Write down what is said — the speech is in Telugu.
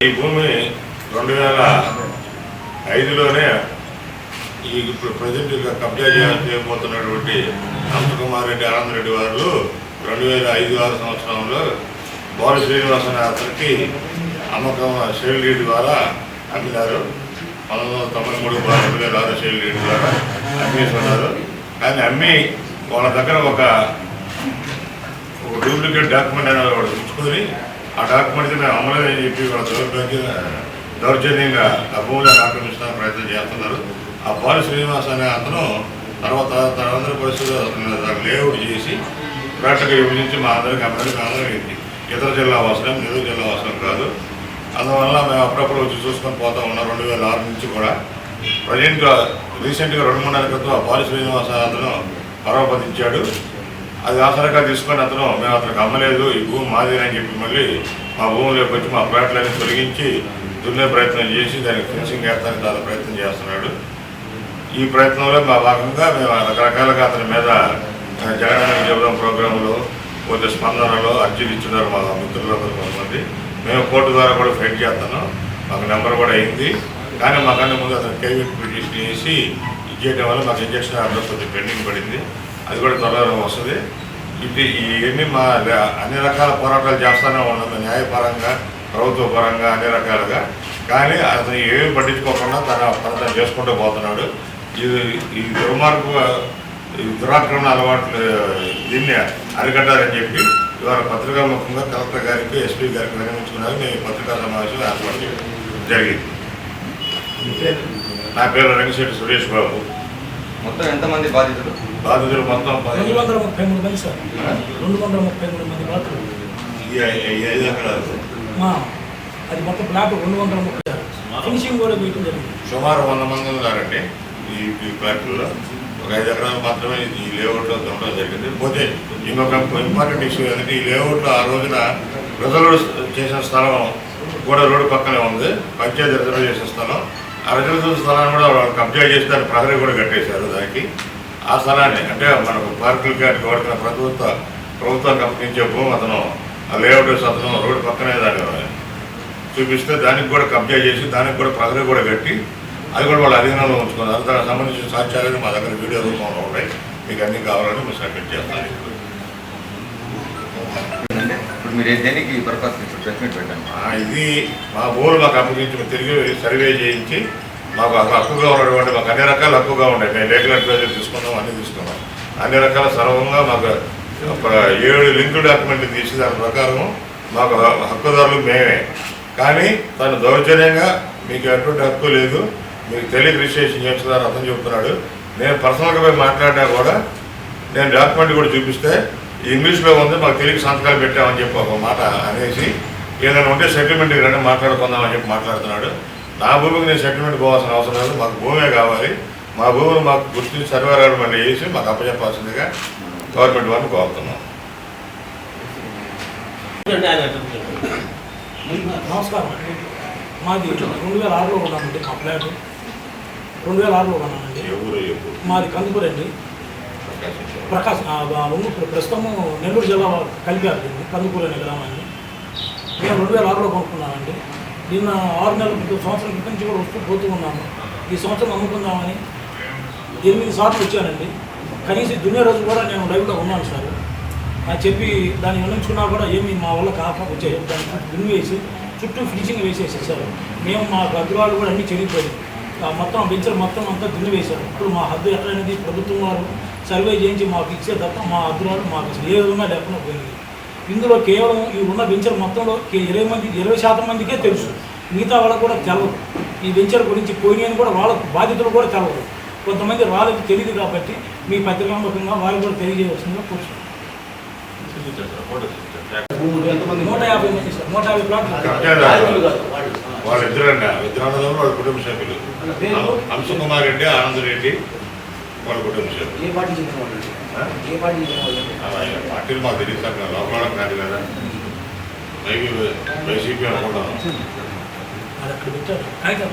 ఈ భూమి రెండు వేల ఐదులోనే ఈ ఇప్పుడు ప్రజెంట్ కబ్జా చేయబోతున్నటువంటి అనంతకుమార్ రెడ్డి ఆనంద్ వారు రెండు వేల ఐదు ఆరు సంవత్సరంలో బాల శ్రీనివాసన్ అతనికి అమ్మకం సేల్ డీడ్ ద్వారా అమ్మినారు. పంతొమ్మిది వందల తొంభై మూడు రెండు వేల ఆరు షేల్ డీడ్ ద్వారా అమ్మేస్తున్నారు కానీ అమ్మి వాళ్ళ దగ్గర ఒక ఒక డూప్లికేట్ డాక్యుమెంట్ అనేది వాడు ఉంచుకొని ఆ డాక్యుమెంట్ మేము అమలేదని చెప్పి వాళ్ళ దౌర్జన్యంగా ఆ భూమిని ఆక్రమించడానికి ప్రయత్నం చేస్తున్నారు. ఆ బాలు శ్రీనివాస్ అనే అతను తర్వాత తన అందరి పరిస్థితుల్లో లేఅవుట్ చేసి ప్రాక్టికల్ విభజించి మా అందరికి అందరికీ అందరికి ఇతర జిల్లా అవసరం నెల్లూరు జిల్లా అవసరం కాదు. అందువల్ల మేము అప్పుడప్పుడు వచ్చి చూసుకొని పోతా ఉన్నాం రెండు వేల ఆరు నుంచి కూడా. ప్రజెంట్గా రీసెంట్గా రెండు మూడు నెలల క్రితం ఆ బాలు శ్రీనివాస అతను పరమపదించాడు. అది ఆసరగా తీసుకొని అతను మేము అతనికి అమ్మలేదు ఈ భూమి మాది అని చెప్పి మళ్ళీ మా భూమిలోకి వచ్చి మా ప్లాట్లన్నీ తొలగించి దున్నే ప్రయత్నం చేసి దానికి ఫినిషింగ్ వేస్తానికి చాలా ప్రయత్నం చేస్తున్నాడు. ఈ ప్రయత్నంలో మా భాగంగా మేము రకరకాలుగా అతని మీద ఆ, జగనన్న చెబుదాం ప్రోగ్రాంలో కొంత స్పందనలో అర్జీలు ఇచ్చినారు మా మిత్రులు కొంతమంది. మేము కోర్టు ద్వారా కూడా ఫైట్ చేస్తున్నాం మాకు నెంబర్ కూడా అయింది. కానీ మాకన్నా ముందు అతను కేవీ పిటిషన్ చేసి ఇచ్చేయడం వల్ల మాకు ఇంజక్షన్ ఆర్డర్ కొంచెం పెండింగ్ పడింది. అది కూడా త్వరలో వస్తుంది. ఇది ఇవన్నీ మా అన్ని రకాల పోరాటాలు చేస్తూనే ఉన్నాం న్యాయపరంగా ప్రభుత్వ పరంగా అన్ని రకాలుగా. కానీ అతను ఏమి పట్టించుకోకుండా తన పని తను చేసుకుంటూ పోతున్నాడు. ఇది ఈ దుర్మార్గ ఈ దురాక్రమణ అలవాట్లు దీన్ని అరికట్టాలని చెప్పి ఇవాళ పత్రికా ముఖంగా కలెక్టర్ గారికి ఎస్పీ గారికి విరమించుకున్నారు మేము పత్రికా సమావేశం ఏర్పాటు చేయడం జరిగింది నా పేరు రంగశెట్టి సురేష్ బాబు. మొత్తం ఎంతమంది బాధితులు? బాధితులు మొత్తం రెండు వందల ముప్పై మూడు మంది సార్. రెండు వందల ముప్పై మూడు మంది ఎకరాలు. మా అది మొత్తం ప్లాట్ రెండు వందల ముప్పై ఫినిషింగ్ కూడా వేయటం జరిగింది. సుమారు వంద మంది ఉన్నారండి. ఈ ఈ ఫ్లాట్లో ఒక ఐదు ఎకరాలు మాత్రమే ఈ లేఅవుట్లో ఉండడం జరిగింది. పోతే ఇంకొక ఇంపార్టెంట్ ఇష్యూ ఏంటంటే ఈ లేఅవుట్లో ఆ రోజున రిజర్వ్ చేసిన స్థలం కూడా రోడ్డు పక్కనే ఉంది. పంచాయతీ రిజర్వ్ చేసిన స్థలం. ఆ రిజర్వ్ స్థలాన్ని కూడా కబ్జా చేసి దాన్ని ప్రహరీ కూడా కట్టేశారు. ఆ స్థలాన్ని అంటే మనకు పార్కులకి వాటికి వాడుతున్న ప్రభుత్వ ప్రభుత్వం కప్పించే భూమి అతను ఆ లేఅవుట్ అతను రోడ్డు పక్కనే దాన్ని చూపిస్తే దానికి కూడా కబ్జా చేసి దానికి కూడా ప్రహరీ కూడా కట్టి అది కూడా వాళ్ళ అధీనంలో ఉంచుకున్నారు దానికి సంబంధించిన సాక్ష్యాలు మా దగ్గర వీడియో రూపంలో ఉన్నాయి. మీకు అన్ని కావాలని మేము సబ్మిట్ చేస్తాను అంటే ఇప్పుడు మీరు దేనికి పెట్టండి. ఇది మా ఊరు మాకు అప్పగించి తిరిగి సర్వే చేయించి మాకు హక్కుగా ఉన్నటువంటి మాకు అన్ని రకాల హక్కుగా ఉన్నాయి. మేము రేగులర్ ప్రజలు తీసుకున్నాం అన్ని తీసుకున్నాం. అన్ని రకాల సర్వంగా మాకు ఒక ఏడు లింక్ డాక్యుమెంట్లు తీసి దాని ప్రకారం మాకు హక్కుదారులు మేమే. కానీ తను దౌర్జన్యంగా మీకు ఎటువంటి హక్కు లేదు. మీకు తెలియక రిజిస్ట్రేషన్ చేస్తున్నారు అర్థం చెప్తున్నాడు. నేను పర్సనల్గా పోయి మాట్లాడినా కూడా నేను డాక్యుమెంట్ కూడా చూపిస్తే ఇంగ్లీష్లో ఉంది మాకు తెలుగు సంతకాలు పెట్టామని చెప్పి ఒక మాట అనేసి ఏదైనా ఉంటే సెటిల్మెంట్ రండి మాట్లాడుకుందామని చెప్పి మాట్లాడుతున్నాడు. నా భూమికి నేను సెటిల్మెంట్ పోవాల్సిన అవసరం లేదు. మాకు భూమే కావాలి. మా భూమిని మాకు గుర్తించి సర్వేరాలు మళ్ళీ వేసి మాకు అప్పచెప్పాల్సిందిగా గవర్నమెంట్ వారిని కోరుతున్నాం. నమస్కారం. మాది రెండు వేల ఆరులో ఉన్నానండి మా ఫ్లాట్ రెండు వేల ఆరులో ఎవరు? మాది కందుకూరు అండి. ప్రకాశ్ ప్రస్తుతము నెల్లూరు జిల్లా కలిపారు కందుకూరు అనే గ్రామాన్ని. మేము రెండు వేల ఆరులో కొనుక్కున్నామండి. నిన్న ఆరు నెలల క్రితం సంవత్సరం క్రితం నుంచి కూడా వస్తూ పోతూ ఉన్నాము. ఈ సంవత్సరం అమ్ముకుందామని ఎనిమిది సార్లు వచ్చానండి. కనీసం దున్నే రోజు కూడా నేను లైవ్లో ఉన్నాను సార్. అని చెప్పి దాన్ని వినించుకున్నా కూడా ఏమి మా వల్ల కాక వచ్చాయి. దాన్ని దున్ను వేసి చుట్టూ ఫినిషింగ్ వేసేసేసారు మేము మా గద్దురాలు కూడా అన్నీ చెరిగిపోయాయి. ఆ మొత్తం వెంచర్ మొత్తం అంతా దున్ను వేశారు. ఇప్పుడు మా హద్దు ఎట్లయినది ప్రభుత్వం వారు సర్వే చేయించి మాకు ఇచ్చే తప్ప మా హద్దురాలు మాకు ఏ విధంగా లేకుండా పోయింది. ఇందులో కేవలం ఈ ఉన్న వెంచర్ మొత్తంలో ఇరవై మంది ఇరవై శాతం మందికే తెలుసు. మిగతా వాళ్ళకు కూడా తెలవదు. ఈ వెంచర్ గురించి పోయినాయని కూడా వాళ్ళకు బాధితులు కూడా తెలవదు. కొంతమంది రాలేదు తెలియదు కాబట్టి మీ పత్రికాముఖంగా వారు కూడా తెలియజేయవలసిందిగా కూర్చున్నాం. నూట యాభై మంది సార్. నూట యాభై ప్లాట్లు. వాళ్ళిద్దరండి. ఇద్దరు వాళ్ళ కుటుంబ సభ్యులు. అంశకుమార్ రెడ్డి ఆనంద్ రెడ్డి. వాళ్ళ కుటుంబ సభ్యులు ఏ పార్టీ చెందిన వాళ్ళు? ఏ పార్టీ చెందిన వాళ్ళు పార్టీలు మాకు తెలియదు సార్ లోపల కాదు కదా. వైసీపీ అనుకుంటాను అది అక్కడ పెట్టారు. కాగితం.